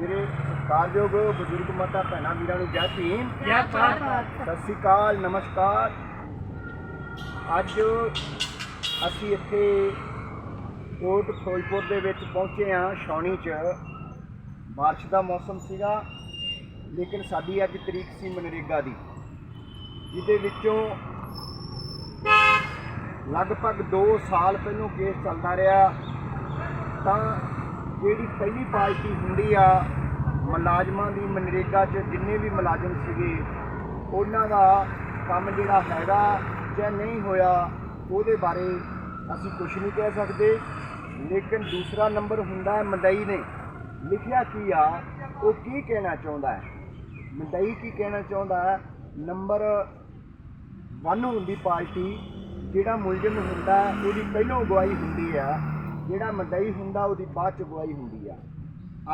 ਮੇਰੇ ਸਤਿਕਾਰਯੋਗ ਬਜ਼ੁਰਗ ਮਾਤਾ ਭੈਣਾਂ ਵੀਰਾਂ ਨੂੰ ਜੈ ਭੀਮ। ਜੈ ਭਾਰਤ। ਸਤਿ ਸ੍ਰੀ ਅਕਾਲ ਨਮਸਕਾਰ। ਅੱਜ ਅਸੀਂ ਇੱਥੇ ਕੋਟ ਫਿਰੋਜ਼ਪੁਰ ਦੇ ਵਿੱਚ ਪਹੁੰਚੇ ਹਾਂ ਛਾਉਣੀ 'ਚ। ਬਾਰਿਸ਼ ਦਾ ਮੌਸਮ ਸੀਗਾ ਲੇਕਿਨ ਸਾਡੀ ਅੱਜ ਤਰੀਕ ਸੀ ਮਨਰੇਗਾ ਦੀ ਜਿਹਦੇ ਵਿੱਚੋਂ ਲਗਭਗ 2 ਸਾਲ ਪਹਿਲੋਂ ਕੇਸ ਚੱਲਦਾ ਰਿਹਾ ਤਾਂ ਜਿਹੜੀ ਪਹਿਲੀ ਪਾਰਟੀ ਹੁੰਦੀ ਆ, ਮੁਲਾਜ਼ਮਾਂ ਦੀ ਮਨਰੇਗਾ 'ਚ ਜਿੰਨੇ ਵੀ ਮੁਲਾਜ਼ਮ ਸੀਗੇ, ਉਹਨਾਂ ਦਾ ਕੰਮ ਜਿਹੜਾ ਹੈਗਾ ਜਾਂ ਨਹੀਂ ਹੋਇਆ, ਉਹਦੇ ਬਾਰੇ ਅਸੀਂ ਕੁਝ ਨਹੀਂ ਕਹਿ ਸਕਦੇ। ਲੇਕਿਨ ਦੂਸਰਾ ਨੰਬਰ ਹੁੰਦਾ ਹੈ ਮੰਡਈ ਨੇ। ਲਿਖਿਆ ਕੀ ਆ, ਉਹ ਕੀ ਕਹਿਣਾ ਚਾਹੁੰਦਾ ਹੈ? ਮੰਡਈ ਕੀ ਕਹਿਣਾ ਚਾਹੁੰਦਾ ਹੈ? ਨੰਬਰ 1 ਹੁੰਦੀ ਪਾਰਟੀ, ਜਿਹੜਾ ਮੁਲਜ਼ਮ ਹੁੰਦਾ, ਉਹਦੀ ਪਹਿਲੋਂ ਅਗਵਾਈ ਹੁੰਦੀ ਆ। ਜਿਹੜਾ ਮੰਡਈ ਹੁੰਦਾ, ਉਹਦੀ ਬਾਅਦ ਚ ਅਗਵਾਈ ਹੁੰਦੀ ਆ।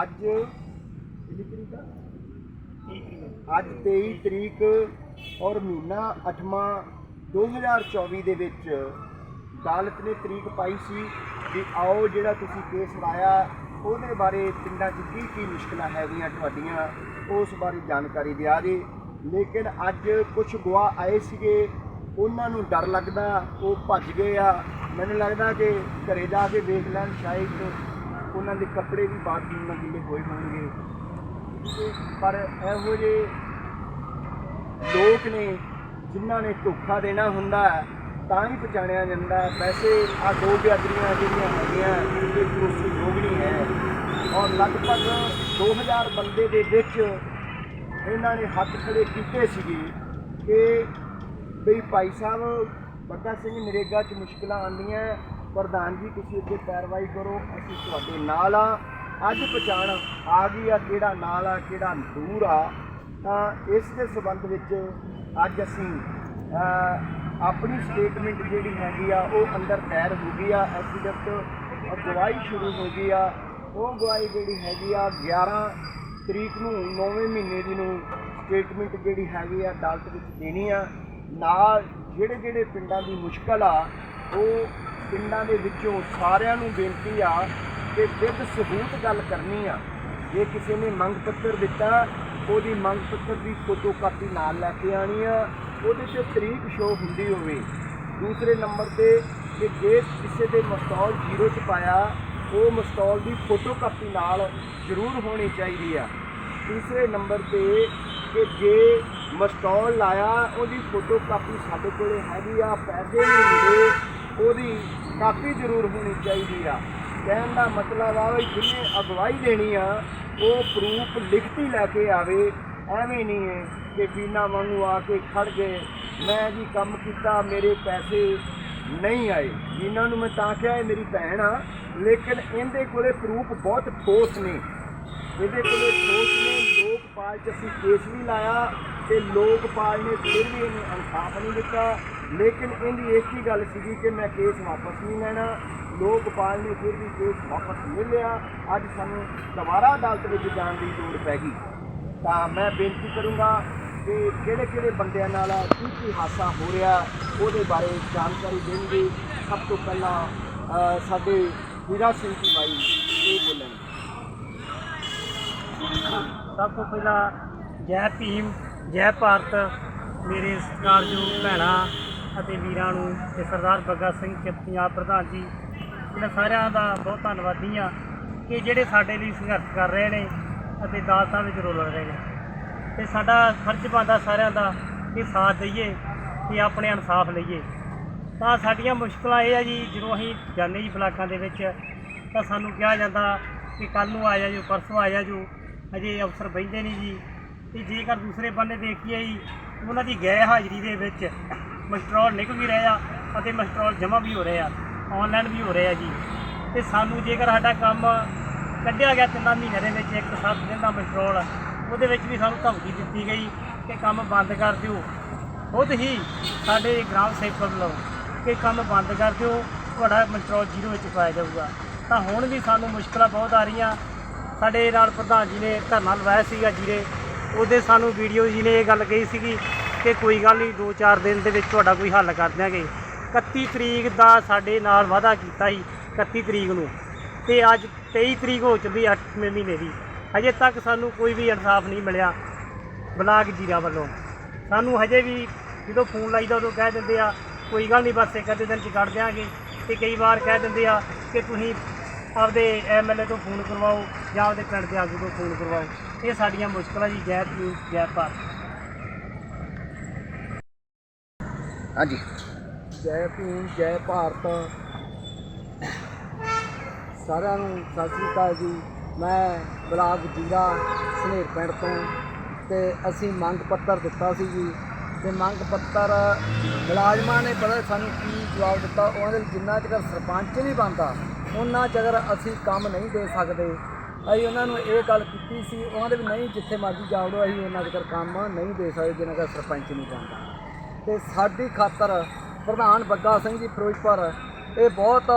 ਅੱਜ ਕਿੰਨੀ ਤਰੀਕ ਆ ਅੱਜ 23 ਤਰੀਕ ਔਰ ਮਹੀਨਾ 8ਵਾਂ 2024 ਦੇ ਵਿੱਚ ਅਦਾਲਤ ਨੇ ਤਰੀਕ ਪਾਈ ਸੀ ਕਿ ਆਓ ਜਿਹੜਾ ਤੁਸੀਂ ਕੇਸ ਲਾਇਆ, ਉਹਦੇ ਬਾਰੇ ਪਿੰਡਾਂ 'ਚ ਕੀ ਕੀ ਮੁਸ਼ਕਲਾਂ ਹੈਗੀਆਂ ਤੁਹਾਡੀਆਂ, ਉਸ ਬਾਰੇ ਜਾਣਕਾਰੀ ਦਿਆ ਜੀ ਲੇਕਿਨ ਅੱਜ ਕੁਝ ਗਵਾਹ ਆਏ ਸੀਗੇ, ਉਹਨਾਂ ਨੂੰ ਡਰ ਲੱਗਦਾ, ਉਹ ਭੱਜ ਗਏ ਆ। ਮੈਨੂੰ ਲੱਗਦਾ ਕਿ ਘਰੇ ਜਾ ਕੇ ਵੇਖ ਲੈਣ ਸ਼ਾਇਦ ਉਹਨਾਂ ਦੇ ਕੱਪੜੇ ਵੀ ਬਾਕੀ ਉਹਨਾਂ ਗਿੱਲੇ ਹੋਏ ਹੋਣਗੇ। ਪਰ ਇਹੋ ਜਿਹੇ ਲੋਕ ਨੇ ਜਿਨ੍ਹਾਂ ਨੇ ਧੋਖਾ ਦੇਣਾ ਹੁੰਦਾ ਤਾਂ ਹੀ ਪਛਾਣਿਆ ਜਾਂਦਾ ਵੈਸੇ ਆ ਦੋ ਬਿਆਦਰੀਆਂ ਜਿਹੜੀਆਂ ਹੈਗੀਆਂ, ਇਹ ਭਰੋਸੇ ਯੋਗ ਹੈ। ਔਰ ਲਗਭਗ 2000 ਬੰਦੇ ਦੇ ਵਿੱਚ ਇਹਨਾਂ ਨੇ ਹੱਥ ਖੜੇ ਕੀਤੇ ਸੀਗੇ ਕਿ ਬਈ ਭਾਈ ਸਾਹਿਬ ਬੱਗਾ ਸਿੰਘ ਨਰੇਗਾ 'ਚ ਮੁਸ਼ਕਲਾਂ ਆਉਂਦੀਆਂ ਪ੍ਰਧਾਨ ਜੀ, ਤੁਸੀਂ ਅੱਗੇ ਪੈਰਵਾਈ ਕਰੋ, ਅਸੀਂ ਤੁਹਾਡੇ ਨਾਲ ਆ ਅੱਜ ਪਛਾਣ ਆ ਗਈ ਆ ਕਿਹੜਾ ਨਾਲ ਆ, ਕਿਹੜਾ ਦੂਰ ਆ। ਤਾਂ ਇਸ ਦੇ ਸੰਬੰਧ ਵਿੱਚ ਅੱਜ ਅਸੀਂ ਆਪਣੀ ਸਟੇਟਮੈਂਟ ਜਿਹੜੀ ਹੈਗੀ ਆ, ਉਹ ਅੰਦਰ ਪੈਰ ਹੋ ਗਈ ਆ। ਐਫੀਡੈਵਿਟ ਔਰ ਗਵਾਹੀ ਸ਼ੁਰੂ ਹੋ ਗਈ ਆ। ਉਹ ਅਗਵਾਈ ਜਿਹੜੀ ਹੈਗੀ ਆ 11 ਤਰੀਕ ਨੂੰ 9ਵੇਂ ਮਹੀਨੇ ਦੀ ਨੂੰ ਸਟੇਟਮੈਂਟ ਜਿਹੜੀ ਹੈਗੀ ਆ ਅਦਾਲਤ ਵਿੱਚ ਦੇਣੀ ਆ। ਨਾਲ ਜਿਹੜੇ ਜਿਹੜੇ ਪਿੰਡਾਂ ਦੀ ਮੁਸ਼ਕਲ ਆ, ਉਹ ਪਿੰਡਾਂ ਦੇ ਵਿੱਚੋਂ ਸਾਰਿਆਂ ਨੂੰ ਬੇਨਤੀ ਆ ਕਿ ਵਿਦ ਸਬੂਤ ਗੱਲ ਕਰਨੀ ਆ। ਜੇ ਕਿਸੇ ਨੇ ਮੰਗ ਪੱਤਰ ਦਿੱਤਾ, ਉਹਦੀ ਮੰਗ ਪੱਤਰ ਦੀ ਫੋਟੋ ਕਾਪੀ ਨਾਲ ਲੈ ਕੇ ਆਣੀ ਆ। ਉਹਦੇ ਤੇ ਤਰੀਕ ਸ਼ੋ ਹੁੰਦੀ ਹੋਵੇ। ਦੂਸਰੇ ਨੰਬਰ ਤੇ ਕਿ ਜੇ ਕਿਸੇ ਦੇ ਮਸਟਾਲ ਜ਼ੀਰੋ ਚ ਪਾਇਆ, ਉਹ ਮਸਟਾਲ ਦੀ ਫੋਟੋ ਕਾਪੀ ਨਾਲ ਜ਼ਰੂਰ ਹੋਣੀ ਚਾਹੀਦੀ ਆ। ਤੀਸਰੇ ਨੰਬਰ ਤੇ ਕਿ ਜੇ ਮਸਟਾਲ ਲਾਇਆ, ਉਹਦੀ ਫੋਟੋ ਕਾਪੀ ਸਾਡੇ ਕੋਲੇ ਹੈਗੀ ਆ, ਪੈਸੇ ਨਹੀਂ ਮਿਲੇ ਉਹਦੀ ਕਾਪੀ ਜ਼ਰੂਰ ਹੋਣੀ ਚਾਹੀਦੀ ਆ। ਕਹਿਣ ਦਾ ਮਤਲਬ ਆ ਵੀ ਜਿਹਨੇ ਅਗਵਾਈ ਦੇਣੀ ਆ, ਉਹ ਪ੍ਰੂਫ ਲਿਖਤੀ ਲੈ ਕੇ ਆਵੇ, ਐਵੇਂ ਨਹੀਂ ਹੈ ਕਿ ਬੀਨਾ ਵਾਂਗੂ ਆ ਕੇ ਖੜ ਗਏ, ਮੈਂ ਜੀ ਕੰਮ ਕੀਤਾ, ਮੇਰੇ ਪੈਸੇ ਨਹੀਂ ਆਏ। ਇਹਨਾਂ ਨੂੰ ਮੈਂ ਤਾਂ ਕਿਹਾ, ਇਹ ਮੇਰੀ ਭੈਣ ਆ, ਲੇਕਿਨ ਇਹਦੇ ਕੋਲੇ ਪ੍ਰੂਫ ਬਹੁਤ ਠੋਸ ਨੇ। ਇਹਦੇ ਕੋਲੇ ਠੋਸ ਲੋਕਪਾਲ 'ਚ ਅਸੀਂ ਕੇਸ ਵੀ ਲਾਇਆ ਤੇ ਲੋਕਪਾਲ ਨੇ ਫਿਰ ਵੀ ਇਹਨੂੰ ਇਨਸਾਫ ਨਹੀਂ ਦਿੱਤਾ। ਲੇਕਿਨ ਇਹਦੀ ਇੱਕ ਹੀ ਗੱਲ ਸੀਗੀ ਕਿ ਮੈਂ ਕੇਸ ਵਾਪਸ ਨਹੀਂ ਲੈਣਾ। ਲੋਕਪਾਲ ਨੇ ਫਿਰ ਵੀ ਕੇਸ ਵਾਪਸ ਨਹੀਂ ਲਿਆ। ਅੱਜ ਸਾਨੂੰ ਦੁਬਾਰਾ ਅਦਾਲਤ ਵਿੱਚ ਜਾਣ ਦੀ ਲੋੜ ਪੈ ਗਈ। ਤਾਂ ਮੈਂ ਬੇਨਤੀ ਕਰੂੰਗਾ ਕਿ ਕਿਹੜੇ ਕਿਹੜੇ ਬੰਦਿਆਂ ਨਾਲ ਕੀ ਕੀ ਹਾਦਸਾ ਹੋ ਰਿਹਾ, ਉਹਦੇ ਬਾਰੇ ਜਾਣਕਾਰੀ ਦੇਣਗੇ ਸਭ ਤੋਂ ਪਹਿਲਾਂ ਸਾਡੇ ਵੀਰਾ ਸਿੰਘ ਜੀ ਬਾਈ ਇਹ ਬੋਲਣਗੇ। ਸਭ ਤੋਂ ਪਹਿਲਾਂ ਜੈ ਭੀਮ, ਜੈ ਭਾਰਤ, ਮੇਰੇ ਸਤਿਕਾਰਯੋਗ ਭੈਣਾਂ ਅਤੇ ਵੀਰਾਂ ਨੂੰ ਤੇ ਸਰਦਾਰ ਬੱਗਾ ਸਿੰਘ ਪੰਜਾਬ ਪ੍ਰਧਾਨ ਜੀ ਇਹਨਾਂ ਸਾਰਿਆਂ ਦਾ ਬਹੁਤ ਧੰਨਵਾਦੀ ਆ ਕਿ ਜਿਹੜੇ ਸਾਡੇ ਲਈ ਸੰਘਰਸ਼ ਕਰ ਰਹੇ ਨੇ ਅਤੇ ਅਦਾਲਤਾਂ ਵਿੱਚ ਰੋਲ ਰਹੇ ਨੇ। ਤੇ ਸਾਡਾ ਫਰਜ਼ ਬਣਦਾ ਸਾਰਿਆਂ ਦਾ ਕਿ ਸਾਥ ਦਈਏ ਤੇ ਆਪਣੇ ਇਨਸਾਫ ਲਈਏ। ਤਾਂ ਸਾਡੀਆਂ ਮੁਸ਼ਕਲਾਂ ਇਹ ਆ ਜੀ, ਜਦੋਂ ਅਸੀਂ ਜਾਂਦੇ ਜੀ ਬਲਾਕਾਂ ਦੇ ਵਿੱਚ, ਤਾਂ ਸਾਨੂੰ ਕਿਹਾ ਜਾਂਦਾ ਕਿ ਕੱਲ ਨੂੰ ਆ ਜਾਓ ਪਰਸੋਂ ਆ ਜਾਓ ਅਜੇ ਅਫਸਰ ਬੈਠਦੇ ਨਹੀਂ ਜੀ। ਤੇ ਜੇਕਰ ਦੂਸਰੇ ਬੰਨੇ ਦੇਖੀਏ ਜੀ, ਉਹਨਾਂ ਦੀ ਗੈਰ ਹਾਜ਼ਰੀ ਦੇ ਵਿੱਚ ਮਸਟਰੋਲ ਨਿਕਲ ਵੀ ਰਹੇ ਆ ਅਤੇ ਮਸਟਰੋਲ ਜਮ੍ਹਾਂ ਵੀ ਹੋ ਰਹੇ ਆ ਆਨਲਾਈਨ ਵੀ ਹੋ ਰਹੇ ਆ ਜੀ। ਤੇ ਸਾਨੂੰ ਜੇਕਰ ਸਾਡਾ ਕੰਮ ਕੱਢਿਆ ਗਿਆ ਤਿੰਨਾਂ ਮਹੀਨਿਆਂ ਦੇ ਵਿੱਚ, ਇੱਕ ਸੱਤ ਦਿਨ ਦਾ ਮਸਟਰੋਲ, ਉਹਦੇ ਵਿੱਚ ਵੀ ਸਾਨੂੰ ਧਮਕੀ ਦਿੱਤੀ ਗਈ ਕਿ ਕੰਮ ਬੰਦ ਕਰ ਦਿਓ। ਖੁਦ ਹੀ ਸਾਡੇ ਗ੍ਰਾਮ ਸੇਵਕ ਵੱਲੋਂ ਕਿ ਕੰਮ ਬੰਦ ਕਰ ਦਿਓ, ਤੁਹਾਡਾ ਮਸਟਰੋਲ ਜ਼ੀਰੋ ਵਿੱਚ ਪਾਇਆ ਜਾਊਗਾ। ਤਾਂ ਹੁਣ ਵੀ ਸਾਨੂੰ ਮੁਸ਼ਕਲਾਂ ਬਹੁਤ ਆ ਰਹੀਆਂ। ਸਾਡੇ ਨਾਲ ਪ੍ਰਧਾਨ ਜੀ ਨੇ ਧਰਨਾ ਲਵਾਇਆ ਸੀਗਾ ਜੀਰੇ। ਉਹਦੇ ਸਾਨੂੰ ਵੀਡੀਓ ਜੀ ਨੇ ਇਹ ਗੱਲ ਕਹੀ ਸੀਗੀ ਕਿ ਕੋਈ ਗੱਲ ਨਹੀਂ 2-4 ਦਿਨ ਦੇ ਵਿੱਚ ਤੁਹਾਡਾ ਕੋਈ ਹੱਲ ਕਰ ਦਿਆਂਗੇ। 31 ਤਰੀਕ ਦਾ ਸਾਡੇ ਨਾਲ ਵਾਅਦਾ ਕੀਤਾ ਸੀ 31 ਤਰੀਕ ਨੂੰ। ਤੇ ਅੱਜ 23 ਤਰੀਕ ਹੋ ਚੁੱਕੀ 8ਵੇਂ ਮਹੀਨੇ ਦੀ। ਹਜੇ ਤੱਕ ਸਾਨੂੰ ਕੋਈ ਵੀ ਇਨਸਾਫ ਨਹੀਂ ਮਿਲਿਆ ਬਲਾਕ ਜੀਰਾ ਵੱਲੋਂ। ਸਾਨੂੰ ਹਜੇ ਵੀ ਜਦੋਂ ਫੋਨ ਲਾਈਦਾ ਉਦੋਂ ਕਹਿ ਦਿੰਦੇ ਆ, ਕੋਈ ਗੱਲ ਨਹੀਂ, ਬਸ ਇੱਕ ਅੱਧੇ ਦਿਨ ਚ ਕੱਢ ਦਿਆਂਗੇ। ਤੇ ਕਈ ਵਾਰ ਕਹਿ ਦਿੰਦੇ ਆ ਕਿ ਤੁਸੀਂ ਆਪਦੇ ਐਮਐਲਏ ਤੋਂ ਫੋਨ ਕਰਵਾਓ ਜਾਂ ਆਪਦੇ ਪਿੰਡ ਦੇ ਆਗੂ ਤੋਂ ਫੋਨ ਕਰਵਾਓ। ਇਹ ਸਾਡੀਆਂ ਮੁਸ਼ਕਲਾਂ ਜੀ ਜੈ ਭੀਮ ਜੈ ਭਾਰਤ। ਹਾਂਜੀ। ਜੈ ਭੀਮ ਜੈ ਭਾਰਤ। ਸਾਰਿਆਂ ਨੂੰ ਸਤਿ ਸ੍ਰੀ ਅਕਾਲ ਜੀ। ਮੈਂ ਬਲਾਕ ਜੀਰਾ ਸਨੇਰ ਪਿੰਡ ਤੋਂ ਤੇ ਅਸੀਂ ਮੰਗ ਪੱਤਰ ਦਿੱਤਾ ਸੀ ਜੀ। ਤੇ ਮੰਗ ਪੱਤਰ ਮੁਲਾਜ਼ਮਾਂ ਨੇ ਪਤਾ ਸਾਨੂੰ ਕੀ ਜਵਾਬ ਦਿੱਤਾ? ਉਹਨਾਂ ਦੇ ਜਿੰਨਾ ਚਿਰ ਸਰਪੰਚ ਨਹੀਂ ਬਣਦਾ ਉਹਨਾਂ ਚਿਰ ਅਸੀਂ ਕੰਮ ਨਹੀਂ ਦੇ ਸਕਦੇ, ਅਸੀਂ ਉਹਨਾਂ ਨੂੰ ਇਹ ਗੱਲ ਕੀਤੀ ਸੀ, ਉਹਨਾਂ ਦੇ ਵੀ ਨਹੀਂ, ਜਿੱਥੇ ਮਰਜ਼ੀ ਜਾਓ ਲਓ ਅਸੀਂ ਉਹਨਾਂ ਚਿਰ ਕੰਮ ਨਹੀਂ ਦੇ ਸਕਦੇ, ਜਿੰਨਾ ਚਿਰ ਸਰਪੰਚ ਨਹੀਂ ਜਾਂਦਾ। ਤੇ ਸਾਡੀ ਖਾਤਰ ਪ੍ਰਧਾਨ ਬੱਗਾ ਸਿੰਘ ਜੀ ਫਿਰੋਜ਼ਪੁਰ, ਇਹ ਬਹੁਤ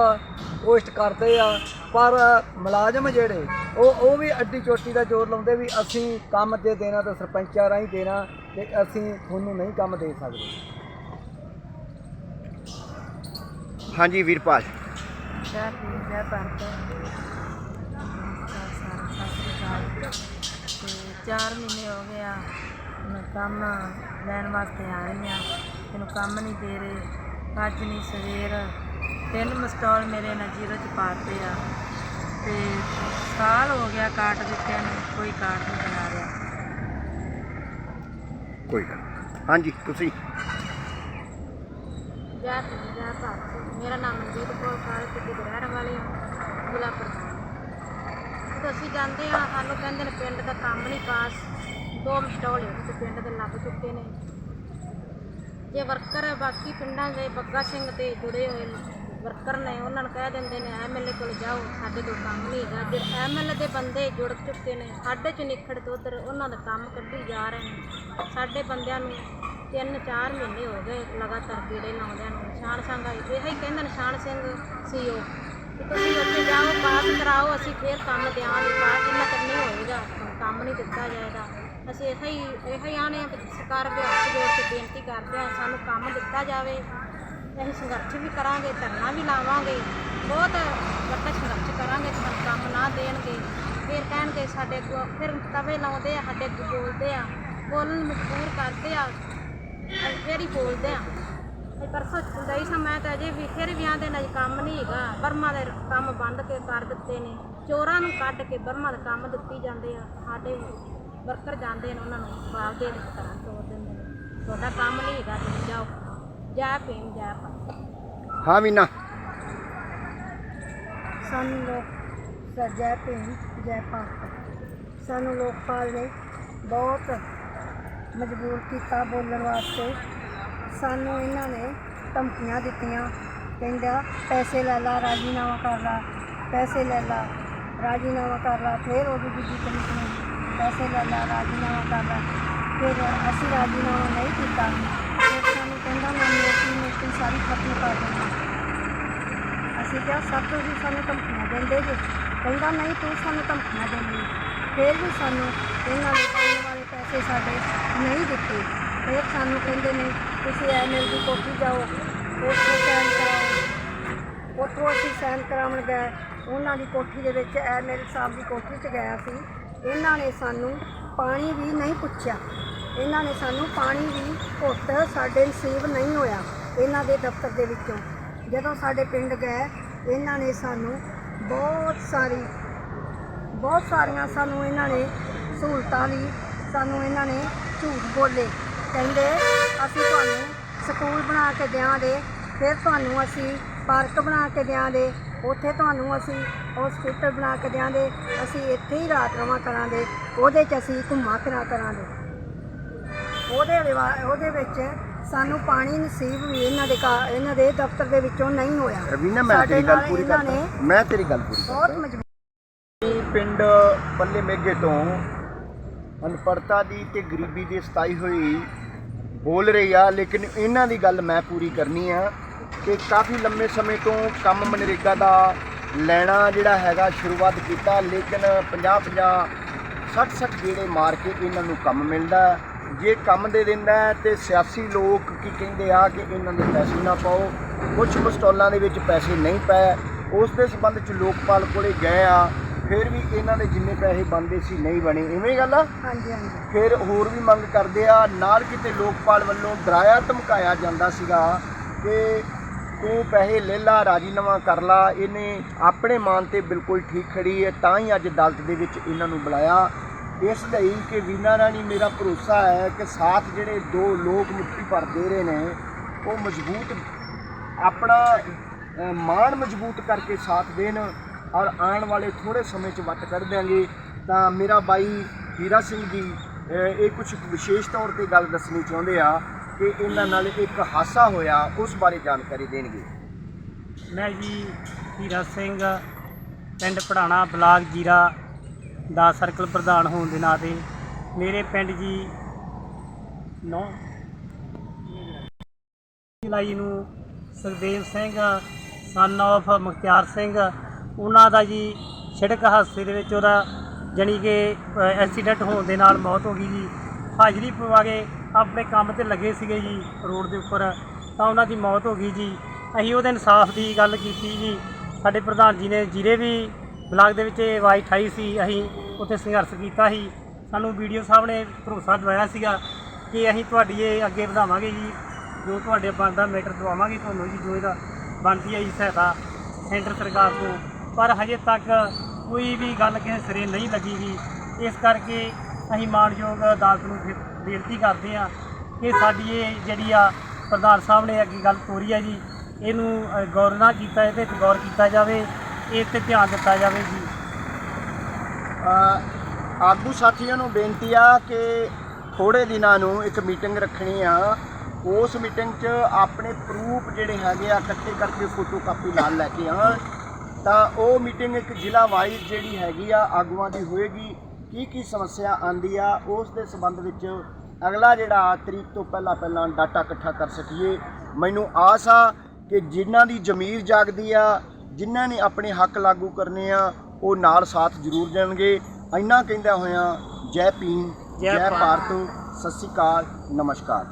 ਕੋਸ਼ਟ ਕਰਦੇ ਆ, ਪਰ ਮੁਲਾਜ਼ਮ ਜਿਹੜੇ, ਉਹ ਉਹ ਵੀ ਅੱਡੀ ਚੋਟੀ ਦਾ ਜ਼ੋਰ ਲਾਉਂਦੇ ਵੀ ਅਸੀਂ ਕੰਮ ਜੇ ਦੇਣਾ ਤਾਂ ਸਰਪੰਚਾਂ ਰਾਹੀਂ ਦੇਣਾ, ਤੇ ਅਸੀਂ ਤੁਹਾਨੂੰ ਨਹੀਂ ਕੰਮ ਦੇ ਸਕਦੇ। ਹਾਂਜੀ, ਵੀਰਪਾਲ। ਜੈ ਭੀਮ ਜੈ ਭਾਰਤ ਨਮਸਕਾਰ ਸਤਿ ਸ਼੍ਰੀ ਅਕਾਲ ਤੇ 4 ਮਹੀਨੇ ਹੋ ਗਏ ਆ, ਮੈਂ ਕੰਮ ਲੈਣ ਵਾਸਤੇ ਆ ਰਹੀ ਆ ਤੈਨੂੰ ਕੰਮ ਨਹੀਂ ਦੇ ਰਹੇ, ਅੱਜ ਨਹੀਂ, ਸਵੇਰ ਤਿੰਨ ਮਸਟਾਲ ਮੇਰੇ ਨਾਲ ਜੀਰੋ ਚ ਪਾਤੇ ਆ ਤੇ ਸਾਲ ਹੋ ਗਿਆ ਕਾਟ ਦਿੱਤਿਆਂ ਨੂੰ, ਕੋਈ ਕਾਟ ਨਹੀਂ ਬਣਾ ਰਿਹਾ। ਕੋਈ ਗੱਲ ਨਹੀਂ। ਹਾਂਜੀ, ਤੁਸੀਂ? ਜੈ ਭੀਮ ਜੈ ਭਾਰਤ ਮੇਰਾ ਨਾਮ ਮਨਜੀਤ ਕੌਰ ਕਾਲੇ ਪਿੰਡ ਦੇ ਰਹਿਣ ਵਾਲੀ ਹਾਂ, ਜ਼ਿਲ੍ਹਾ ਪ੍ਰਧਾਨ। ਜਦੋਂ ਅਸੀਂ ਜਾਂਦੇ ਹਾਂ, ਸਾਨੂੰ ਕਹਿੰਦੇ ਨੇ ਪਿੰਡ ਦਾ ਕੰਮ ਨਹੀਂ ਪਾਸ ਦੋ ਮਸਟੋਲ ਤੇ ਪਿੰਡ ਦੇ ਲੱਗ ਚੁੱਕੇ ਨੇ। ਜੇ ਵਰਕਰ ਬਾਕੀ ਪਿੰਡਾਂ ਦੇ ਬੱਗਾ ਸਿੰਘ ਤੇ ਜੁੜੇ ਹੋਏ ਵਰਕਰ ਨੇ, ਉਹਨਾਂ ਨੂੰ ਕਹਿ ਦਿੰਦੇ ਨੇ ਐਮਐਲਏ ਕੋਲ ਜਾਓ, ਸਾਡੇ ਕੋਲ ਕੰਮ ਨਹੀਂ ਹੈਗਾ। ਜੇ ਐਮਐਲਏ ਦੇ ਬੰਦੇ ਜੁੜ ਚੁੱਕੇ ਨੇ ਸਾਡੇ ਚ ਨਿਖੜ ਤੋਂ ਉਧਰ, ਉਹਨਾਂ ਦਾ ਕੰਮ ਕੱਢੀ ਜਾ ਰਹੇ ਨੇ। ਸਾਡੇ ਬੰਦਿਆਂ ਨੂੰ ਤਿੰਨ ਚਾਰ ਮਹੀਨੇ ਹੋ ਗਏ ਲਗਾਤਾਰ ਕੀੜੇ ਲਾਉਂਦਿਆਂ ਨੂੰ, ਨਿਸ਼ਾਨ ਸਿੰਘ ਇਹ ਹੀ ਕਹਿੰਦਾ ਨਿਸ਼ਾਨ ਸਿੰਘ ਸੀਓ ਕਿ ਤੁਸੀਂ ਉੱਥੇ ਜਾਓ, ਪਾਸ ਕਰਾਓ, ਅਸੀਂ ਫੇਰ ਕੰਮ ਦਿਆਂਗੇ, ਪਾਸ ਇੰਨਾ ਤੱਕ ਨਹੀਂ ਹੋਏਗਾ ਕੰਮ ਨਹੀਂ ਦਿੱਤਾ ਜਾਏਗਾ। ਅਸੀਂ ਇਹੋ ਹੀ ਇਹੋ ਹੀ ਆਣੇ ਆ ਕਿ ਸਰਕਾਰ ਦੇ ਹੱਥ ਜੋੜ ਕੇ ਬੇਨਤੀ ਕਰਦੇ ਹਾਂ ਸਾਨੂੰ ਕੰਮ ਦਿੱਤਾ ਜਾਵੇ। ਅਸੀਂ ਸੰਘਰਸ਼ ਵੀ ਕਰਾਂਗੇ, ਧਰਨਾ ਵੀ ਲਾਵਾਂਗੇ। ਬਹੁਤ ਵੱਡਾ ਸੰਘਰਸ਼ ਕਰਾਂਗੇ ਤੇ ਸਾਨੂੰ ਕੰਮ ਨਾ ਦੇਣਗੇ। ਫਿਰ ਕਹਿਣਗੇ ਸਾਡੇ ਅੱਗੋਂ, ਫਿਰ ਤਵੇ ਲਾਉਂਦੇ ਆ, ਸਾਡੇ ਬੋਲਦੇ ਆ। ਬੋਲਣ ਮਜਬੂਰ ਕਰਦੇ ਆ। ਫਿਰ ਹੀ ਬੋਲਦੇ ਆ ਇਹ ਪਰਸੋਂ ਗਈ ਸਾਂ ਮੈਂ ਤਾਂ ਅਜੇ ਵੀ ਫਿਰ ਵੀ ਆਂਦੇ ਨੇ ਜੀ ਕੰਮ ਨਹੀਂ ਹੈਗਾ। ਬਰਮਾ ਦੇ ਕੰਮ ਬੰਦ ਕੇ ਕਰ ਦਿੱਤੇ ਨੇ। ਚੋਰਾਂ ਨੂੰ ਕੱਢ ਕੇ ਬਰਮਾ ਦੇ ਕੰਮ ਦਿੱਤੀ ਜਾਂਦੇ ਆ। ਸਾਡੇ ਵਰਕਰ ਜਾਂਦੇ ਨੇ ਉਹਨਾਂ ਨੂੰ ਦੇ ਤੋੜ ਦਿੰਦੇ ਨੇ। ਤੁਹਾਡਾ ਕੰਮ ਨਹੀਂ ਹੈਗਾ ਤੁਸੀਂ ਜਾਓ। ਜੈ ਭੀਮ ਜੈ ਹਾਂ ਮੀਨਾ। ਸਾਨੂੰ ਲੋਕ ਜੈ ਭੀਮ ਜੈ ਭਾਰਤ। ਸਾਨੂੰ ਲੋਕਪਾਲ ਨੇ ਬਹੁਤ ਮਜਬੂਰ ਕੀਤਾ ਬੋਲਣ ਵਾਸਤੇ। ਸਾਨੂੰ ਇਹਨਾਂ ਨੇ ਧਮਕੀਆਂ ਦਿੱਤੀਆਂ। ਕਹਿੰਦਾ, ਪੈਸੇ ਲੈ ਲਾ, ਰਾਜੀਨਾਮਾ ਕਰ ਲਾ। ਪੈਸੇ ਲੈ ਲਾ, ਰਾਜੀਨਾਮਾ ਕਰ ਲਾ। ਫਿਰ ਉਹ ਦੂਜੀ ਤਰੀਕ ਨੂੰ ਪੈਸੇ ਲੈ ਲਾ, ਰਾਜੀਨਾਮਾ ਕਰ ਲਾ। ਫਿਰ ਅਸੀਂ ਰਾਜੀਨਾਮਾ ਨਹੀਂ ਕੀਤਾ। ਫਿਰ ਸਾਨੂੰ ਕਹਿੰਦਾ, ਮੈਂ ਨੌਕਰੀ ਨੌਕਰੀ ਸਾਰੀ ਖਤਮ ਕਰ ਦੇਣਾ ਅਸੀਂ ਕਿਹਾ, ਸਭ ਤੁਸੀਂ ਸਾਨੂੰ ਧਮਕੀਆਂ ਦਿੰਦੇ ਜੇ। ਕਹਿੰਦਾ, ਨਹੀਂ, ਤੂੰ ਸਾਨੂੰ ਧਮਕੀਆਂ ਦਿੰਦੀ। ਫਿਰ ਵੀ ਸਾਨੂੰ ਇਹਨਾਂ ਨੇ ਪਾਉਣ ਵਾਲੇ ਪੈਸੇ ਸਾਡੇ ਨਹੀਂ ਦਿੱਤੇ। ਫਿਰ ਸਾਨੂੰ ਕਹਿੰਦੇ ਨੇ, ਤੁਸੀਂ ਐਮਐਲ ਦੀ ਕੋਠੀ ਜਾਓ, ਉੱਥੋਂ ਸੈਨ ਕਰਾਓ। ਉੱਥੋਂ ਅਸੀਂ ਸਾਈਨ ਕਰਾਉਣ ਗਏ। ਉਹਨਾਂ ਦੀ ਕੋਠੀ ਦੇ ਵਿੱਚ ਐਮਐਲ ਸਾਹਿਬ ਦੀ ਕੋਠੀ 'ਚ ਗਿਆ ਸੀ। ਇਹਨਾਂ ਨੇ ਸਾਨੂੰ ਪਾਣੀ ਵੀ ਨਹੀਂ ਪੁੱਛਿਆ। ਇਹਨਾਂ ਨੇ ਸਾਨੂੰ ਪਾਣੀ ਵੀ ਘੁੱਟ ਸਾਡੇ ਨਸੀਬ ਨਹੀਂ ਹੋਇਆ ਇਹਨਾਂ ਦੇ ਦਫ਼ਤਰ ਦੇ ਵਿੱਚੋਂ। ਜਦੋਂ ਸਾਡੇ ਪਿੰਡ ਗਏ, ਇਹਨਾਂ ਨੇ ਸਾਨੂੰ ਬਹੁਤ ਸਾਰੀ, ਬਹੁਤ ਸਾਰੀਆਂ ਸਾਨੂੰ ਇਹਨਾਂ ਨੇ ਸਹੂਲਤਾਂ ਦੀ ਸਾਨੂੰ ਇਹਨਾਂ ਨੇ ਝੂਠ ਬੋਲੇ। ਕਹਿੰਦੇ ਅਸੀਂ ਤੁਹਾਨੂੰ ਸਕੂਲ ਬਣਾ ਕੇ ਦਿਆਂਗੇ ਫਿਰ ਤੁਹਾਨੂੰ ਅਸੀਂ ਪਾਰਕ ਬਣਾ ਕੇ ਦਿਆਂਗੇ ਉੱਥੇ ਤੁਹਾਨੂੰ ਅਸੀਂ ਹਸਪੀਟਲ ਬਣਾ ਕੇ ਦਿਆਂਗੇ ਅਸੀਂ ਇੱਥੇ ਹੀ ਰਾਤ ਰਵਾਂ ਕਰਾਂਗੇ ਉਹਦੇ 'ਚ ਅਸੀਂ ਘੁੰਮਾ ਫਿਰਾਂ ਕਰਾਂਗੇ। ਉਹਦੇ ਉਹਦੇ ਵਿੱਚ ਸਾਨੂੰ ਪਾਣੀ ਨਸੀਬ ਵੀ ਇਹਨਾਂ ਦੇ ਇਹਨਾਂ ਦੇ ਦਫ਼ਤਰ ਦੇ ਵਿੱਚੋਂ ਨਹੀਂ ਹੋਇਆ। ਵੀਨਾ ਮੈਂ ਤੇਰੀ ਗੱਲ ਪੂਰੀ ਕਰਦਾ। ਮੈਂ ਤੇਰੀ ਗੱਲ ਪੂਰੀ ਬਹੁਤ ਮਜਬੂਰ ਪਿੰਡ ਪੱਲੇ ਮੇਗੇ ਤੋਂ ਅਨਪੜਤਾ ਦੀ ਤੇ ਗਰੀਬੀ ਦੀ ਸਤਾਈ ਹੋਈ ਬੋਲ ਰਹੀ ਆ, ਲੇਕਿਨ ਇਹਨਾਂ ਦੀ ਗੱਲ ਮੈਂ ਪੂਰੀ ਕਰਨੀ ਆ ਕਿ ਕਾਫੀ ਲੰਮੇ ਸਮੇਂ ਤੋਂ ਕੰਮ ਮਨਰੇਗਾ ਦਾ ਲੈਣਾ ਜਿਹੜਾ ਹੈਗਾ ਸ਼ੁਰੂਆਤ ਕੀਤਾ, ਲੇਕਿਨ 50 50 60 60 ਗੇੜੇ ਮਾਰ ਕੇ ਇਹਨਾਂ ਨੂੰ ਕੰਮ ਮਿਲਦਾ ਜੇ ਕੰਮ ਦੇ ਦਿੰਦਾ ਹੈ ਤੇ ਸਿਆਸੀ ਲੋਕ ਕੀ ਕਹਿੰਦੇ ਆ ਕਿ ਇਹਨਾਂ ਦੇ ਪੈਸੇ ਨਾ ਪਾਓ? ਕੁਝ ਮਸਟਾਲਾਂ ਦੇ ਵਿੱਚ ਪੈਸੇ ਨਹੀਂ ਪਏ। ਉਸ ਦੇ ਸੰਬੰਧ ਚ ਲੋਕਪਾਲ ਕੋਲੇ ਗਏ ਆ। ਫਿਰ ਵੀ ਇਹਨਾਂ ਦੇ ਜਿੰਨੇ ਪੈਸੇ ਬਣਦੇ ਸੀ ਨਹੀਂ ਬਣੇ। ਇਵੇਂ ਗੱਲ ਆ? ਹਾਂਜੀ ਹਾਂਜੀ। ਫਿਰ ਹੋਰ ਵੀ ਮੰਗ ਕਰਦੇ ਆ ਨਾਲ ਕਿਤੇ ਲੋਕਪਾਲ ਵੱਲੋਂ ਡਰਾਇਆ ਧਮਕਾਇਆ ਜਾਂਦਾ ਸੀਗਾ ਕਿ ਤੂੰ ਪੈਸੇ ਲੈ ਲਾ ਰਾਜੀਨਾਮਾ ਕਰ ਲਾ। ਇਹਨੇ ਆਪਣੇ ਮਾਨ ਤੇ ਬਿਲਕੁਲ ਠੀਕ ਖੜੀ ਹੈ ਤਾਂ ਹੀ ਅੱਜ ਅਦਾਲਤ ਦੇ ਵਿੱਚ ਇਹਨਾਂ ਨੂੰ ਬੁਲਾਇਆ। ਇਸ ਲਈ ਕਿ ਵੀਨਾ ਰਾਣੀ ਮੇਰਾ ਭਰੋਸਾ ਹੈ ਕਿ ਸਾਥ ਜਿਹੜੇ ਦੋ ਲੋਕ ਮੁੱਠੀ ਭਰ ਦੇ ਰਹੇ ਨੇ ਉਹ ਮਜ਼ਬੂਤ ਆਪਣਾ ਮਾਣ ਮਜ਼ਬੂਤ ਕਰਕੇ ਸਾਥ ਦੇਣ। ਔਰ ਆਉਣ ਵਾਲੇ ਥੋੜੇ ਸਮੇਂ 'ਚ ਵੱਟ ਕੱਢ ਦਿਆਂਗੇ। ਤਾਂ ਮੇਰਾ ਬਾਈ ਹੀਰਾ ਸਿੰਘ ਜੀ ਇਹ ਕੁਝ ਵਿਸ਼ੇਸ਼ ਤੌਰ ਤੇ ਗੱਲ ਦੱਸਣੀ ਚਾਹੁੰਦੇ ਆ ਕਿ ਇਹਨਾਂ ਨਾਲ ਇੱਕ ਹਾਸਾ ਹੋਇਆ, ਉਸ ਬਾਰੇ ਜਾਣਕਾਰੀ ਦੇਣਗੇ। ਮੈਂ ਜੀ ਹੀਰਾ ਸਿੰਘ, ਪਿੰਡ ਪੜਾਣਾ ਬਲਾਕ ਜੀਰਾ ਦਾ ਸਰਕਲ ਪ੍ਰਧਾਨ ਹੋਣ ਦੇ ਨਾਤੇ ਮੇਰੇ ਪਿੰਡ ਜੀ ਨੌ ਜੁਲਾਈ ਨੂੰ ਸੁਖਦੇਵ ਸਿੰਘ ਸਨ of ਮੁਖਤਿਆਰ ਸਿੰਘ ਉਹਨਾਂ ਦਾ ਜੀ ਸੜਕ ਹਾਦਸੇ ਦੇ ਵਿੱਚ ਉਹਦਾ ਜਾਣੀ ਕਿ ਐਕਸੀਡੈਂਟ ਹੋਣ ਦੇ ਨਾਲ ਮੌਤ ਹੋ ਗਈ ਜੀ। ਹਾਜ਼ਰੀ ਪਵਾ ਕੇ ਆਪਣੇ ਕੰਮ ਤੇ ਲੱਗੇ ਸੀਗੇ ਜੀ ਰੋਡ ਦੇ ਉੱਪਰ, ਤਾਂ ਉਹਨਾਂ ਦੀ ਮੌਤ ਹੋ ਗਈ ਜੀ। ਅਸੀਂ ਉਹਦੇ ਇਨਸਾਫ ਦੀ ਗੱਲ ਕੀਤੀ ਜੀ। ਸਾਡੇ ਪ੍ਰਧਾਨ ਜੀ ਨੇ ਜਿਹੜੇ ਵੀ ਬਲਾਕ ਦੇ ਵਿੱਚ ਇਹ ਆਵਾਜ਼ ਉਠਾਈ ਸੀ, ਅਸੀਂ ਉੱਥੇ ਸੰਘਰਸ਼ ਕੀਤਾ ਸੀ। ਸਾਨੂੰ ਵੀਡੀਓ ਸਾਹਿਬ ਨੇ ਭਰੋਸਾ ਦਿਵਾਇਆ ਸੀਗਾ ਕਿ ਅਸੀਂ ਤੁਹਾਡੀ ਇਹ ਅੱਗੇ ਵਧਾਵਾਂਗੇ ਜੀ। ਜੋ ਤੁਹਾਡੇ ਬਣਦਾ ਮੈਟਰ ਦਵਾਵਾਂਗੇ ਤੁਹਾਨੂੰ ਜੀ, ਜੋ ਇਹਦਾ ਬਣਦੀ ਹੈ ਜੀ ਸਹਾਇਤਾ ਸੈਂਟਰ ਸਰਕਾਰ ਤੋਂ। ਪਰ ਹਜੇ ਤੱਕ ਕੋਈ ਵੀ ਗੱਲ ਕਿਸੇ ਸਿਰੇ ਨਹੀਂ ਲੱਗੀ ਜੀ ਇਸ ਕਰਕੇ ਅਸੀਂ ਮਾਣਯੋਗ ਅਦਾਲਤ ਨੂੰ ਬੇ- ਬੇਨਤੀ ਕਰਦੇ ਹਾਂ ਕਿ ਸਾਡੀ ਇਹ ਜਿਹੜੀ ਆ ਪ੍ਰਧਾਨ ਸਾਹਿਬ ਨੇ ਅੱਗੇ ਗੱਲ ਤੋਰੀ ਹੈ ਜੀ, ਇਹਨੂੰ ਗੌਰ ਨਾ ਕੀਤਾ ਇਹਦੇ ਤੇ ਗੌਰ ਕੀਤਾ ਜਾਵੇ, ਇਹ ਤੇ ਧਿਆਨ ਦਿੱਤਾ ਜਾਵੇ ਜੀ। ਆਗੂ ਸਾਥੀਆਂ ਨੂੰ ਬੇਨਤੀ ਆ ਕਿ ਥੋੜੇ ਦਿਨਾਂ ਨੂੰ ਇੱਕ ਮੀਟਿੰਗ ਰੱਖਣੀ ਆ। ਉਸ ਮੀਟਿੰਗ 'ਚ ਆਪਣੇ ਪ੍ਰੂਫ ਜਿਹੜੇ ਹੈਗੇ ਆ, ਇਕੱਠੇ ਕਰਕੇ ਫੋਟੋ ਕਾਪੀ ਨਾਲ ਲੈ ਕੇ ਆਉਣ। ਤਾਂ ਉਹ ਮੀਟਿੰਗ ਇੱਕ ਜ਼ਿਲ੍ਹਾ ਵਾਈਜ਼ ਜਿਹੜੀ ਹੈਗੀ ਆ ਆਗੂਆਂ ਦੀ ਹੋਏਗੀ। ਕੀ ਕੀ ਸਮੱਸਿਆ ਆਂਦੀ ਆ ਉਸ ਦੇ ਸੰਬੰਧ ਵਿੱਚ ਅਗਲਾ ਜਿਹੜਾ ਤਰੀਕ ਤੋਂ ਪਹਿਲਾਂ ਪਹਿਲਾਂ ਡਾਟਾ ਇਕੱਠਾ ਕਰ ਸਕੀਏ। ਮੈਨੂੰ ਆਸ ਆ ਕਿ ਜਿਨ੍ਹਾਂ ਦੀ ਜ਼ਮੀਰ ਜਾਗਦੀ ਆ ਜਿਨ੍ਹਾਂ ਨੇ ਆਪਣੇ ਹੱਕ ਲਾਗੂ ਕਰਨੇ ਆ ਉਹ ਨਾਲ ਸਾਥ ਜ਼ਰੂਰ ਦੇਣਗੇ। ਇੰਨਾ ਕਹਿੰਦਾ ਹੋਇਆ ਜੈ ਭੀਮ ਜੈ। ਭਾਰਤ। ਸਤਿ ਸ਼੍ਰੀ ਅਕਾਲ ਨਮਸਕਾਰ।